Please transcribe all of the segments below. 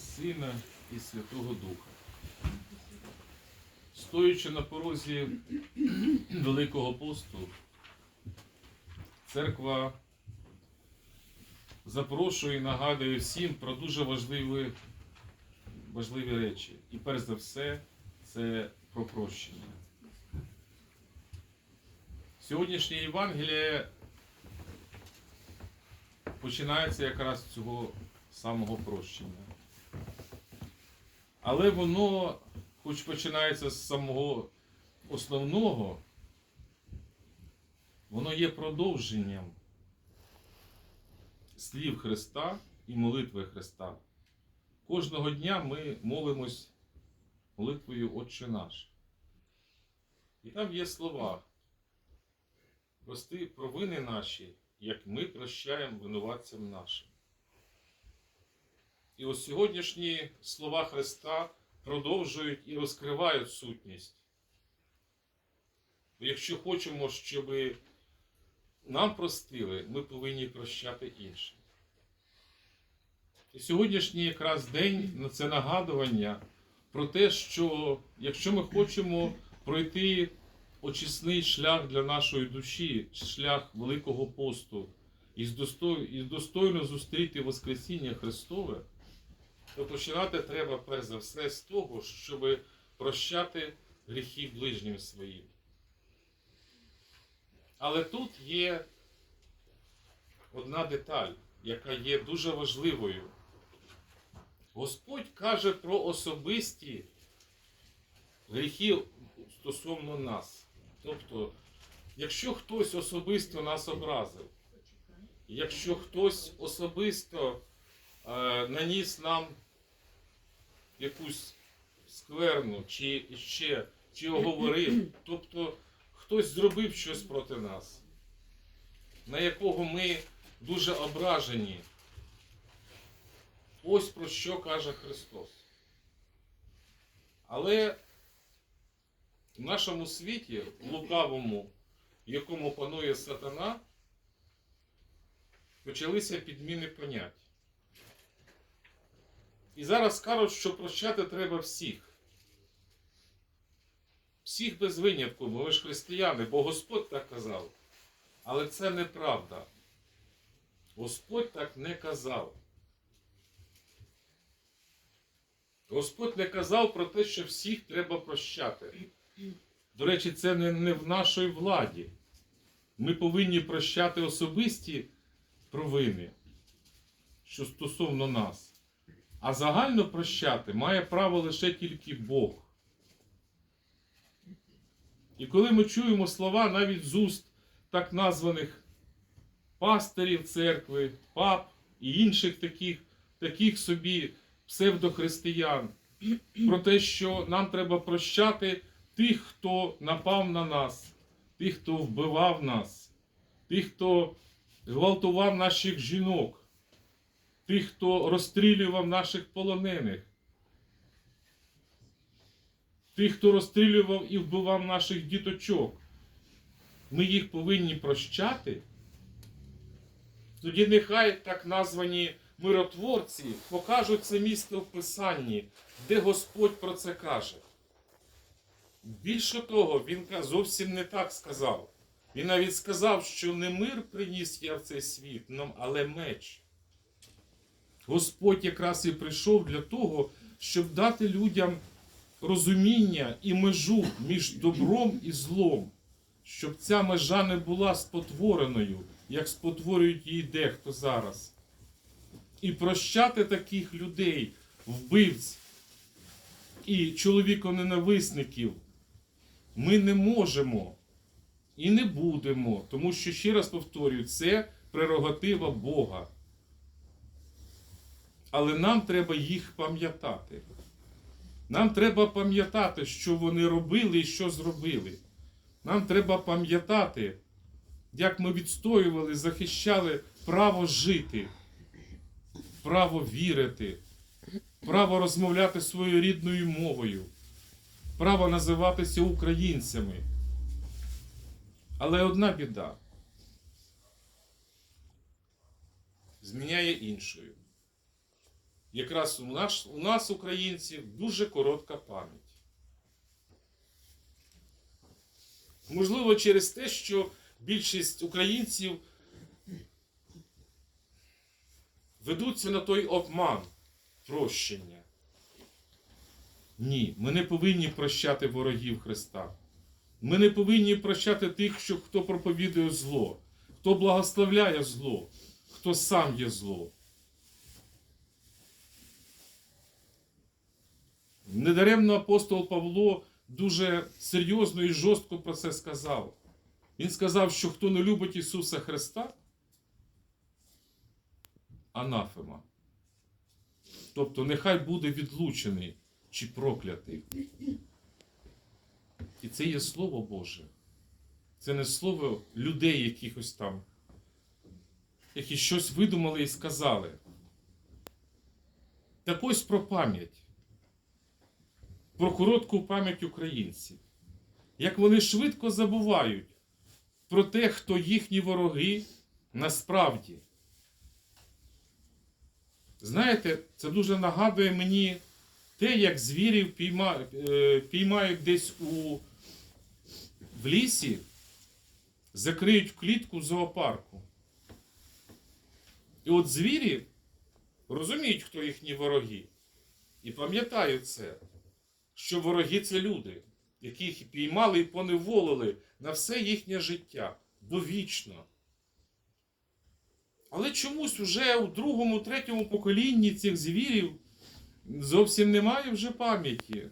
Сина і Святого Духа. Стоючи на порозі Великого посту, церква запрошує і нагадує всім про дуже важливі, важливі речі. І перш за все, це про прощення. Сьогоднішнє Євангеліє починається якраз з цього самого прощення. Але воно, хоч починається з самого основного, воно є продовженням слів Христа і молитви Христа. Кожного дня ми молимось молитвою Отче наш. І там є слова. Прости провини наші, як ми прощаємо винуватцям нашим. І ось сьогоднішні слова Христа продовжують і розкривають сутність. Якщо хочемо, щоб нам простили, ми повинні прощати іншим. І сьогоднішній якраз день це нагадування про те, що якщо ми хочемо пройти очисний шлях для нашої душі, шлях Великого посту, і достойно зустріти Воскресіння Христове, то починати треба перш за все з того, щоб прощати гріхи ближнім своїм. Але тут є одна деталь, яка є дуже важливою. Господь каже про особисті гріхи стосовно нас. Тобто, якщо хтось особисто нас образив, якщо хтось особисто е, наніс нам якусь скверну, чи ще, чи оговорив, тобто хтось зробив щось проти нас, на якого ми дуже ображені. Ось про що каже Христос. Але в нашому світі, лукавому, якому панує сатана, почалися підміни понять. І зараз кажуть, що прощати треба всіх. Всіх без винятку, бо ви ж християни, бо Господь так казав. Але це неправда. Господь так не казав. Господь не казав про те, що всіх треба прощати. До речі, це не, не в нашій владі. Ми повинні прощати особисті провини, що стосовно нас. А загально прощати має право лише тільки Бог. І коли ми чуємо слова навіть з уст так названих пастирів церкви, пап і інших таких, таких собі псевдохристиян, про те, що нам треба прощати тих, хто напав на нас, тих, хто вбивав нас, тих, хто гвалтував наших жінок, тих, хто розстрілював наших полонених, тих, хто розстрілював і вбивав наших діточок. Ми їх повинні прощати. Тоді нехай так названі миротворці покажуть це місце в Писанні, де Господь про це каже. Більше того, він зовсім не так сказав. Він навіть сказав, що не мир приніс я в цей світ, але меч. Господь якраз і прийшов для того, щоб дати людям розуміння і межу між добром і злом, щоб ця межа не була спотвореною, як спотворюють її дехто зараз. І прощати таких людей, вбивць і чоловіконенависників ми не можемо і не будемо, тому що, ще раз повторюю, це прерогатива Бога. Але нам треба їх пам'ятати. Нам треба пам'ятати, що вони робили і що зробили. Нам треба пам'ятати, як ми відстоювали, захищали право жити, право вірити, право розмовляти своєю рідною мовою, право називатися українцями. Але одна біда зміняє іншою. Якраз у нас, у нас, українців, дуже коротка пам'ять. Можливо, через те, що більшість українців ведуться на той обман прощення. Ні, ми не повинні прощати ворогів Христа. Ми не повинні прощати тих, що, хто проповідує зло, хто благословляє зло, хто сам є зло. Недаремно апостол Павло дуже серйозно і жорстко про це сказав. Він сказав, що хто не любить Ісуса Христа, анафема. Тобто нехай буде відлучений чи проклятий. І це є Слово Боже. Це не слово людей якихось там, які щось видумали і сказали. Так ось про пам'ять. Про коротку пам'ять українців. Як вони швидко забувають про те, хто їхні вороги насправді. Знаєте, це дуже нагадує мені те, як звірів е, піймають десь у, в лісі, закриють клітку зоопарку. І от звірі розуміють, хто їхні вороги. І пам'ятають це, що вороги це люди, яких піймали і поневолили на все їхнє життя довічно. Але чомусь уже у другому, третьому поколінні цих звірів зовсім немає вже пам'яті.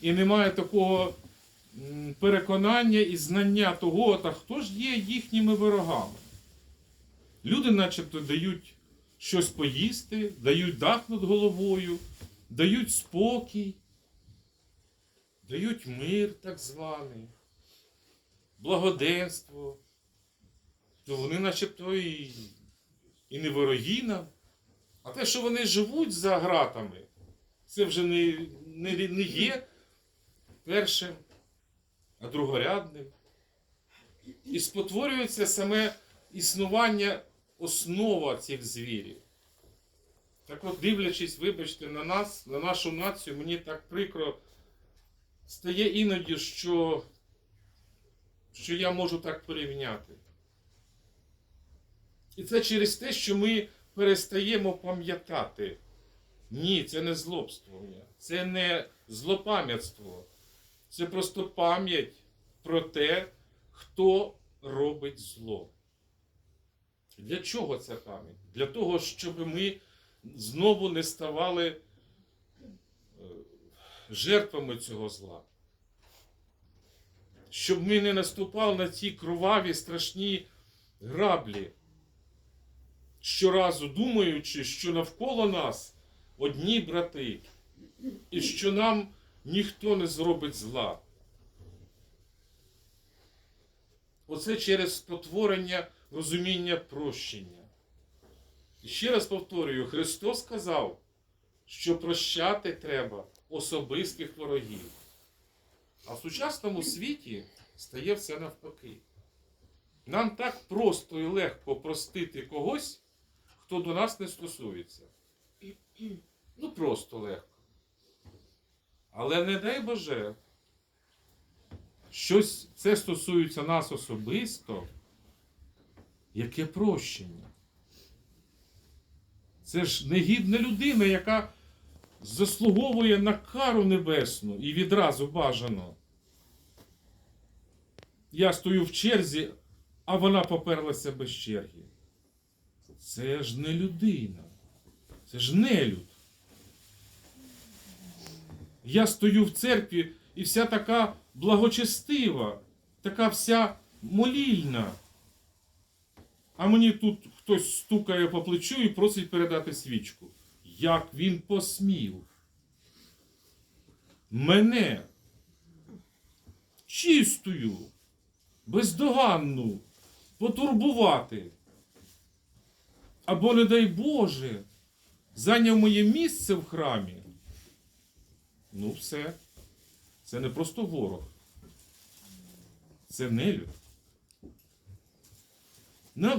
І немає такого переконання і знання того, та хто ж є їхніми ворогами. Люди, начебто, дають щось поїсти, дають дах над головою, дають спокій, дають мир так званий, благоденство. То вони начебто і, і не вороги нам. А те, що вони живуть за гратами, це вже не, не, не є першим, а другорядним. І спотворюється саме існування основа цих звірів. Так от, дивлячись, вибачте, на нас, на нашу націю, мені так прикро стає іноді, що, що я можу так порівняти. І це через те, що ми перестаємо пам'ятати. Ні, це не злобствування, це не злопам'ятство. Це просто пам'ять про те, хто робить зло. Для чого ця пам'ять? Для того, щоб ми знову не ставали жертвами цього зла. Щоб ми не наступали на ці кроваві страшні граблі щоразу думаючи, що навколо нас одні брати, і що нам ніхто не зробить зла. Оце через спотворення розуміння прощення. І ще раз повторюю, Христос сказав, що прощати треба особистих ворогів. А в сучасному світі стає все навпаки. Нам так просто і легко простити когось, хто до нас не стосується. Ну, просто легко. Але не дай Боже, щось це стосується нас особисто, яке прощення. Це ж негідна людина, яка заслуговує на кару небесну і відразу бажано. Я стою в черзі, а вона поперлася без черги. Це ж не людина. Це ж нелюд. Я стою в церкві і вся така благочестива, така вся молільна. А мені тут хтось стукає по плечу і просить передати свічку. Як він посмів? Мене чистою, бездоганну потурбувати. Або, не дай Боже, зайняв моє місце в храмі. Ну, все. Це не просто ворог. Це нелюд.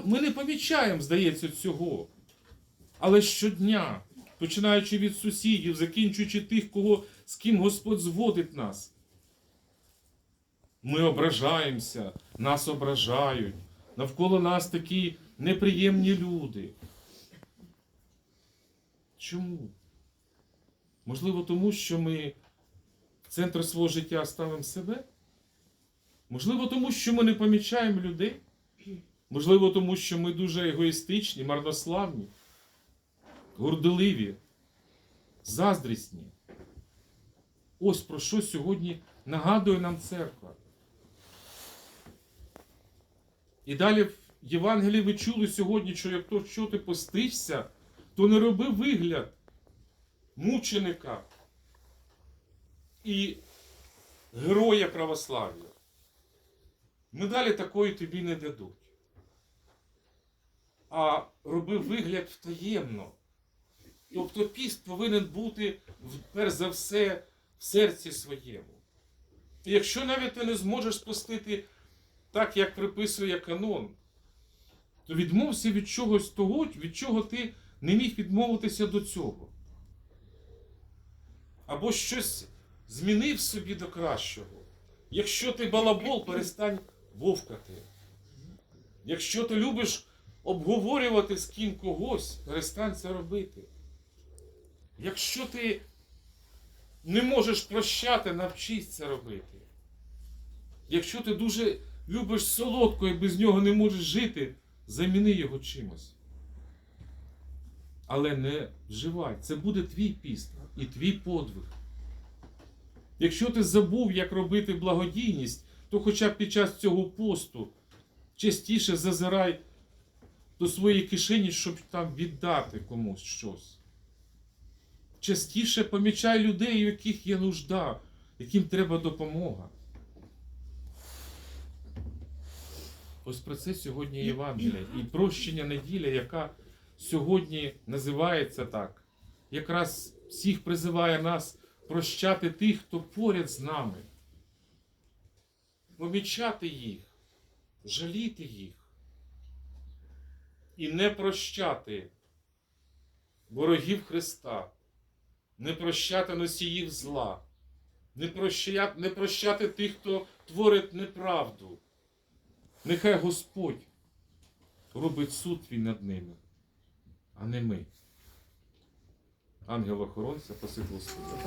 Ми не помічаємо, здається, цього. Але щодня починаючи від сусідів, закінчуючи тих, кого, з ким Господь зводить нас. Ми ображаємося, нас ображають. Навколо нас такі неприємні люди. Чому? Можливо, тому що ми в центр свого життя ставимо себе? Можливо, тому що ми не помічаємо людей? Можливо, тому що ми дуже егоїстичні, марнославні, горделиві, заздрісні. Ось про що сьогодні нагадує нам церква. І далі в Євангелії ви чули сьогодні, що якщо ти постишся, то не роби вигляд мученика і героя православ'я. Медалі такої тобі не дадуть. А роби вигляд втаємно. Тобто піст повинен бути перш за все в серці своєму. І якщо навіть ти не зможеш спустити так, як приписує канон, то відмовся від чогось того, від чого ти не міг відмовитися до цього. Або щось змінив собі до кращого. Якщо ти балабол, перестань вовкати. Якщо ти любиш обговорювати з ким когось, перестань це робити. Якщо ти не можеш прощати, навчись це робити. Якщо ти дуже любиш солодко і без нього не можеш жити, заміни його чимось. Але не вживай. Це буде твій піст і твій подвиг. Якщо ти забув, як робити благодійність, то хоча б під час цього посту частіше зазирай до своєї кишені, щоб там віддати комусь щось. Частіше помічай людей, у яких є нужда, яким треба допомога. Ось про це сьогодні Євангелія. І прощення неділя, яка сьогодні називається так, якраз всіх призиває нас прощати тих, хто поряд з нами. Помічати їх, жаліти їх. І не прощати ворогів Христа, не прощати носіїв зла, не прощати, не прощати тих, хто творить неправду. Нехай Господь робить суд твій над ними, а не ми. Ангел-охоронця, посить Господа.